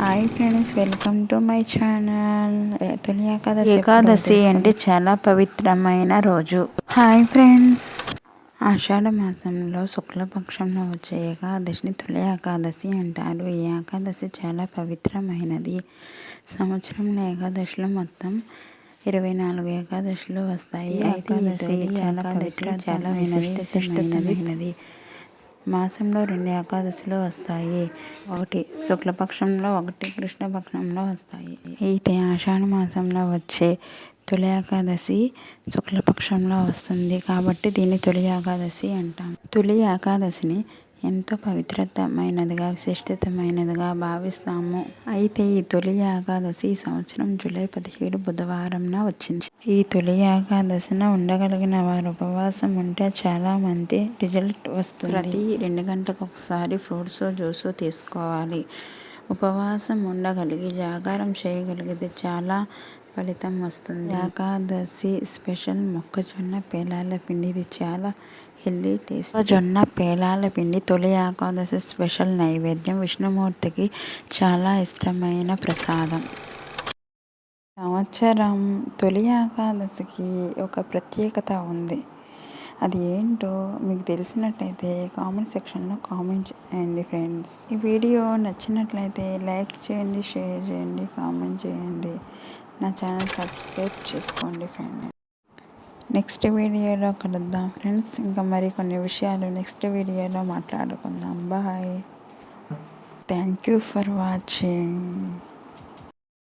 Hi friends welcome to my channel తొలి ఏకాదశి ఏకాదశి అంటే చాలా పవిత్రమైన రోజు. హాయ్ ఫ్రెండ్స్ ఆషాఢ మాసంలో శుక్లపక్షంలో వచ్చే ఏకాదశిని తొలి ఏకాదశి అంటారు. ఈ ఏకాదశి చాలా పవిత్రమైనది. సంవత్సరంలో ఏకాదశిలో మొత్తం ఇరవై నాలుగు ఏకాదశులు వస్తాయి. ఏకాదశి చాలా పవిత్ర చాలా విశిష్టమైనది మాసంలో రెండు ఏకాదశులు వస్తాయి. ఒకటి శుక్లపక్షంలో ఒకటి కృష్ణపక్షంలో వస్తాయి. అయితే ఆషాఢ మాసంలో వచ్చే తొలి ఏకాదశి శుక్లపక్షంలో వస్తుంది. కాబట్టి దీన్ని తొలి ఏకాదశి అంటాం. తొలి ఏకాదశిని ఎంతో పవిత్రతమైనదిగా విశిష్టతమైనదిగా భావిస్తాము. అయితే ఈ తొలి ఏకాదశి ఈ సంవత్సరం జూలై పదిహేడు బుధవారంన వచ్చింది. ఈ తొలి ఏకాదశిన ఉండగలిగిన వారు ఉపవాసం ఉంటే చాలా మంది రిజల్ట్ వస్తుంది. ప్రతి రెండు గంటలకు ఒకసారి ఫ్రూట్స్ జ్యూస్ తీసుకోవాలి. ఉపవాసం ఉండగలిగి జాగారం చేయగలిగితే చాలా ఫలితం వస్తుంది. ఏకాదశి స్పెషల్ మొక్కజొన్న పేలాల పిండి. ఇది చాలా హెల్దీ టేస్ట్. జొన్న పేలాల పిండి తొలి ఏకాదశి స్పెషల్ నైవేద్యం. విష్ణుమూర్తికి చాలా ఇష్టమైన ప్రసాదం. సంవత్సరం తొలి ఏకాదశికి ఒక ప్రత్యేకత ఉంది. అది ఏంటో మీకు తెలిసినట్లయితే కామెంట్ సెక్షన్లో కామెంట్ చేయండి ఫ్రెండ్స్. ఈ వీడియో నచ్చినట్లయితే లైక్ చేయండి షేర్ చేయండి కామెంట్ చేయండి. నా ఛానల్ సబ్స్క్రైబ్ చేసుకోండి ఫ్రెండ్స్. నెక్స్ట్ వీడియోలో కలుద్దాం ఫ్రెండ్స్. ఇంకా మరి కొన్ని విషయాలు నెక్స్ట్ వీడియోలో మాట్లాడుకుందాం. Bye. Thank you for watching.